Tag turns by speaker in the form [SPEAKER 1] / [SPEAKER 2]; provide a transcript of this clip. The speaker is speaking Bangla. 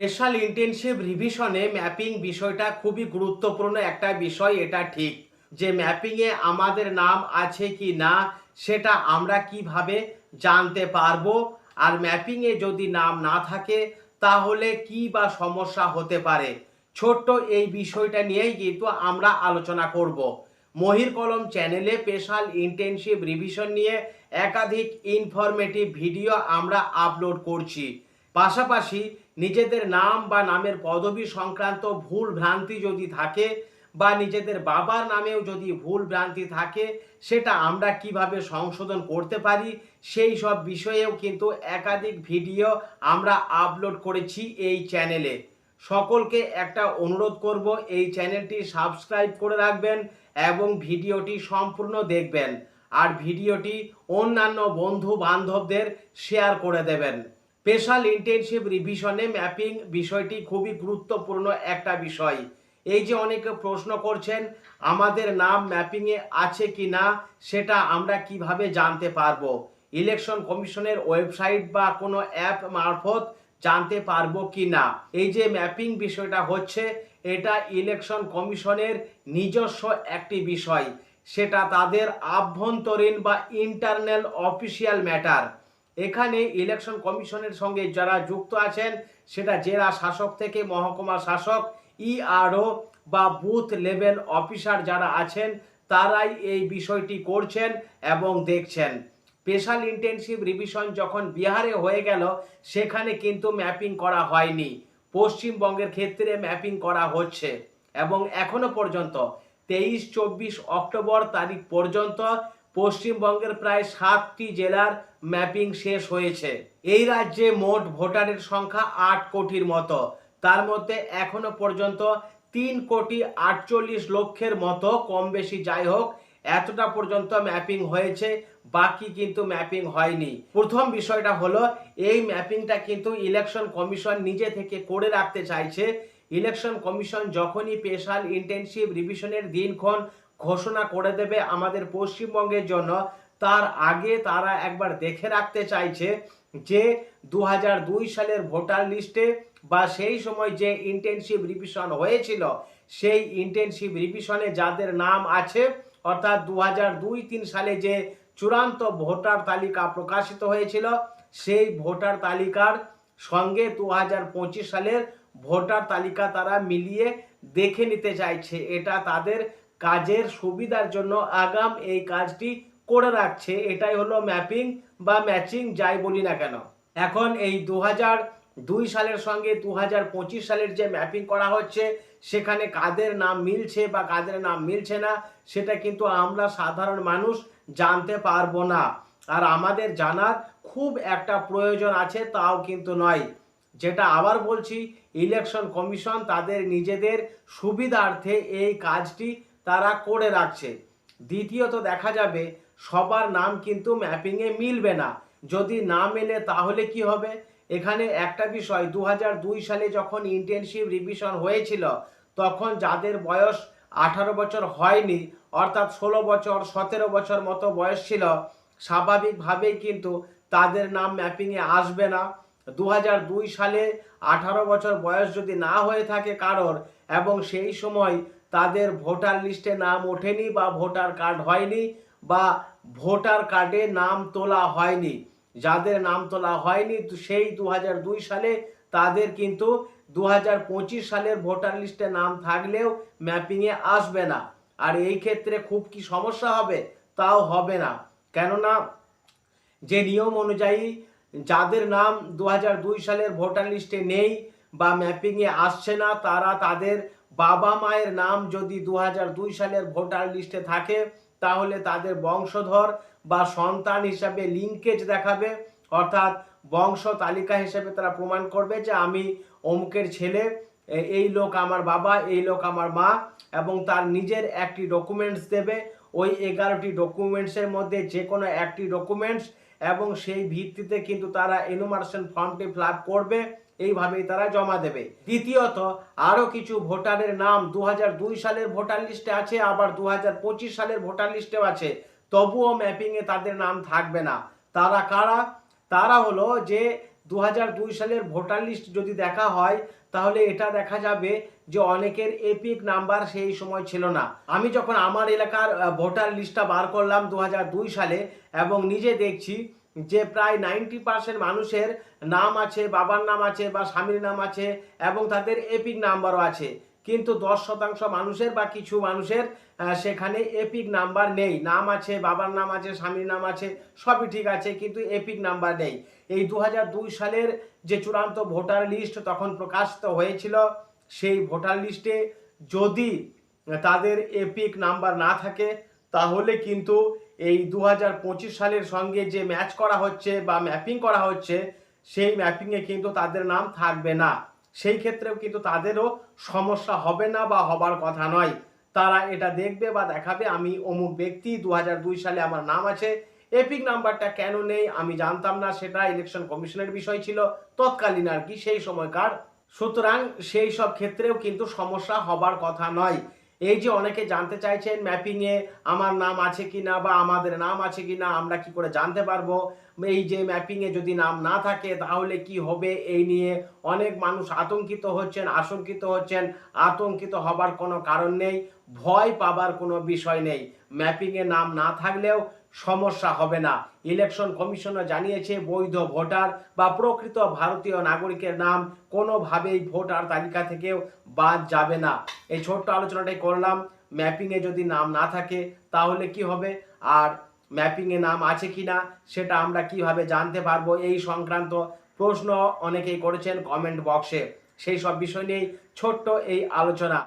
[SPEAKER 1] স্পেশাল ইন্টেনসিভ রিভিশনে ম্যাপিং বিষয়টা খুবই গুরুত্বপূর্ণ একটা বিষয়, এটা ঠিক। যে ম্যাপিংয়ে আমাদের নাম আছে কি না, সেটা আমরা কীভাবে জানতে পারব? আর ম্যাপিংয়ে যদি নাম না থাকে, তাহলে কি বা সমস্যা হতে পারে? ছোট্ট এই বিষয়টা নিয়েই কিন্তু আমরা আলোচনা করব। মহির কলম চ্যানেলে স্পেশাল ইন্টেনসিভ রিভিশন নিয়ে একাধিক ইনফরমেটিভ ভিডিও আমরা আপলোড করছি। পাশাপাশি নিজেদের নাম বা নামের পদবি সংক্রান্ত ভুল ভ্রান্তি যদি থাকে বা নিজেদের বাবার নামেও যদি ভুল ভ্রান্তি থাকে, সেটা আমরা কীভাবে সংশোধন করতে পারি? সেই সব বিষয়েও কিন্তু একাধিক ভিডিও আমরা আপলোড করেছি এই চ্যানেলে। সকলকে একটা অনুরোধ করব, এই চ্যানেলটি সাবস্ক্রাইব করে রাখবেন এবং ভিডিওটি সম্পূর্ণ দেখবেন। আর ভিডিওটি অন্যান্য বন্ধু বান্ধবদের শেয়ার করে দেবেন। স্পেশাল ইন্টেনসিভ রিভিশনে ম্যাপিং বিষয়টি খুবই গুরুত্বপূর্ণ একটা বিষয়। এই যে অনেকে প্রশ্ন করছেন, আমাদের নাম ম্যাপিংয়ে আছে কি না, সেটা আমরা কীভাবে জানতে পারব? ইলেকশন কমিশনের ওয়েবসাইট বা কোনো অ্যাপ মারফত জানতে পারব কি না? এই যে ম্যাপিং বিষয়টা হচ্ছে, এটা ইলেকশন কমিশনের নিজস্ব একটি বিষয়। সেটা তাদের আভ্যন্তরীণ বা ইন্টারনাল অফিসিয়াল ম্যাটার। এখানে ইলেকশন কমিশনের সঙ্গে যারা যুক্ত আছেন, সেটা জেলা শাসক থেকে মহকুমা শাসক ইআরও বা বুথ লেভেল অফিসার যারা আছেন, তারাই এই বিষয়টি করছেন এবং দেখছেন। স্পেশাল ইন্টেনসিভ রিভিশন যখন বিহারে হয়ে গেল, সেখানে কিন্তু ম্যাপিং করা হয়নি। পশ্চিমবঙ্গের ক্ষেত্রে ম্যাপিং করা হচ্ছে। এবং এখনও পর্যন্ত, তেইশ চব্বিশ অক্টোবর তারিখ পর্যন্ত পশ্চিমবঙ্গের প্রায় সাতটি জেলার ম্যাপিং শেষ হয়েছে। এই রাজ্যে মোট ভোটারের সংখ্যা আট কোটির মতো। তার মধ্যে এখনও পর্যন্ত তিন কোটি আটচল্লিশ লক্ষের মতো কম বেশি যাই হোক, এতটা পর্যন্ত ম্যাপিং হয়েছে, বাকি কিন্তু ম্যাপিং হয়নি। প্রথম বিষয়টা হলো, এই ম্যাপিংটা কিন্তু ইলেকশন কমিশন নিজে থেকে করে রাখতে চাইছে। ইলেকশন কমিশন যখনই স্পেশাল ইন্টেনসিভ রিভিশনের দিনক্ষণ ঘোষণা করে দেবে আমাদের পশ্চিমবঙ্গের জন্য। তার আগে তারা একবার দেখে রাখতে চাইছে যে দু হাজার দুই সালের ভোটার লিস্টে বা সেই সময় যে ইন্টেনসিভ রিভিশন হয়েছিল, সেই ইন্টেনসিভ রিভিশনে যাদের নাম আছে, অর্থাৎ দু হাজার সালে যে চূড়ান্ত ভোটার তালিকা প্রকাশিত হয়েছিল, সেই ভোটার তালিকার সঙ্গে দু হাজার পঁচিশ সালের ভোটার তালিকা তারা মিলিয়ে দেখে নিতে চাইছে। এটা তাদের কাজের সুবিধার জন্য আগাম এই কাজটি করে রাখছে। এটাই হলো ম্যাপিং বা ম্যাচিং যাই বলি না কেন। এখন এই দু দুই সালের সঙ্গে দু সালের যে ম্যাপিং করা হচ্ছে, সেখানে কাদের নাম মিলছে বা কাদের নাম মিলছে না, সেটা কিন্তু আমরা সাধারণ মানুষ জানতে পারব না। আর আমাদের জানার খুব একটা প্রয়োজন আছে, তাও কিন্তু নয়। যেটা আবার বলছি, ইলেকশন কমিশন তাদের নিজেদের সুবিধার্থে এই কাজটি তারা করে রাখছে। দ্বিতীয়ত দেখা যাবে, সবার নাম কিন্তু ম্যাপিংয়ে মিলবে না। যদি না মেলে তাহলে কি হবে? এখানে একটা বিষয় দু সালে যখন ইন্টেনসিভ রিভিশন হয়েছিল, তখন যাদের বয়স আঠারো বছর হয়নি, অর্থাৎ ষোলো বছর, সতেরো বছর মতো বয়স ছিল, স্বাভাবিকভাবেই কিন্তু তাদের নাম ম্যাপিংয়ে আসবে না। দু সালে আঠারো বছর বয়স যদি না হয়ে থাকে কারোর, এবং সেই সময় তাদের ভোটার লিস্টে নাম ওঠেনি বা ভোটার কার্ড হয়নি বা ভোটার কার্ডে নাম তোলা হয়নি। যাদের নাম তোলা হয়নি সেই দু সালে তাদের কিন্তু দু হাজার পঁচিশ সালের ভোটার লিস্টে নাম থাকলেও ম্যাপিংয়ে আসবে না। আর এই ক্ষেত্রে খুব কি সমস্যা হবে? তাও হবে না। কেননা যে নিয়ম অনুযায়ী যাদের নাম দু সালের ভোটার লিস্টে নেই বা ম্যাপিংয়ে আসছে না, তারা তাদের বাবা মায়ের নাম যদি দু সালের ভোটার লিস্টে থাকে, তাহলে তাদের বংশধর বা সন্তান হিসাবে লিঙ্কেজ দেখাবে। অর্থাৎ বংশ তালিকা হিসেবে তারা প্রমাণ করবে যে আমি অমুকের ছেলে এই লোক আমার বাবা, এই লোক আমার মা, এবং তার নিজের একটি ডকুমেন্টস দেবে। ওই এগারোটি ডকুমেন্টসের মধ্যে যে কোনো একটি ডকুমেন্টস এবং সেই ভিত্তিতে কিন্তু তারা এনুমারেশন ফর্মটি ফিল করবে। এইভাবেই তারা জমা দেবে। দ্বিতীয়ত, আরও কিছু ভোটারের নাম দু সালের ভোটার লিস্টে আছে, আবার দু সালের ভোটার লিস্টেও আছে। তবুও ম্যাপিংয়ে তাদের নাম থাকবে না। তারা কারা? তারা হলো যে দু হাজার দুই সালের ভোটার লিস্ট যদি দেখা হয়, তাহলে এটা দেখা যাবে যে অনেকের এপিক নাম্বার সেই সময় ছিল না। আমি যখন আমার এলাকার ভোটার লিস্টটা বার করলাম দু হাজার দুই সালে এবং নিজে দেখছি যে প্রায় নাইনটি পার্সেন্ট মানুষের নাম আছে, বাবার নাম আছে বা স্বামীর নাম আছে এবং তাদের এপিক নাম্বারও আছে। কিন্তু দশ শতাংশ মানুষের বা কিছু মানুষের সেখানে এপিক নাম্বার নেই। নাম আছে, বাবার নাম আছে, স্বামীর নাম আছে, সবই ঠিক আছে, কিন্তু এপিক নাম্বার নেই। এই দু হাজার দুই সালের যে চূড়ান্ত ভোটার লিস্ট তখন প্রকাশিত হয়েছিল, সেই ভোটার লিস্টে যদি তাদের এপিক নাম্বার না থাকে, তাহলে কিন্তু এই দু হাজার পঁচিশ সালের সঙ্গে যে ম্যাচ করা হচ্ছে বা ম্যাপিং করা হচ্ছে, সেই ম্যাপিংয়ে কিন্তু তাদের নাম থাকবে না। সেই ক্ষেত্রেও কিন্তু তাদেরও সমস্যা হবে না বা হবার কথা নয়। তারা এটা দেখবে বা দেখাবে, আমি অমুক ব্যক্তি দু হাজার দুই সালে আমার নাম আছে এপিক নাম্বারটা কেন নেই, আমি জানতাম না, সেটা ইলেকশন কমিশনের বিষয় ছিল, তৎকালীন আর কি, সেই সময়কার। সুতরাং সেই সব ক্ষেত্রেও কিন্তু সমস্যা হবার কথা নয়। এই যে অনেকে জানতে চাইছেন ম্যাপিংয়ে আমার নাম আছে কি না বা আমাদের নাম আছে কি না আমরা কি করে জানতে পারব? এই যে ম্যাপিংয়ে যদি নাম না থাকে, তাহলে কি হবে? এই নিয়ে অনেক মানুষ আতঙ্কিত হচ্ছেন, আশঙ্কিত হচ্ছেন। আতঙ্কিত হবার কোনো কারণ নেই, ভয় পাবার কোনো বিষয় নেই। ম্যাপিংয়ে নাম না থাকলেও সমস্যা হবে না। ইলেকশন কমিশনও জানিয়েছে, বৈধ ভোটার বা প্রকৃত ভারতীয় নাগরিকের নাম কোনোভাবেই ভোটার তালিকা থেকেও বাদ যাবে না। এই ছোট্ট আলোচনাটাই করলাম। ম্যাপিংয়ে যদি নাম না থাকে, তাহলে কি হবে? আর ম্যাপিংয়ে নাম আছে কি না, সেটা আমরা কীভাবে জানতে পারব? এই সংক্রান্ত প্রশ্ন অনেকেই করেছেন কমেন্ট বক্সে। সেই সব বিষয় নিয়েই ছোট্ট এই আলোচনা।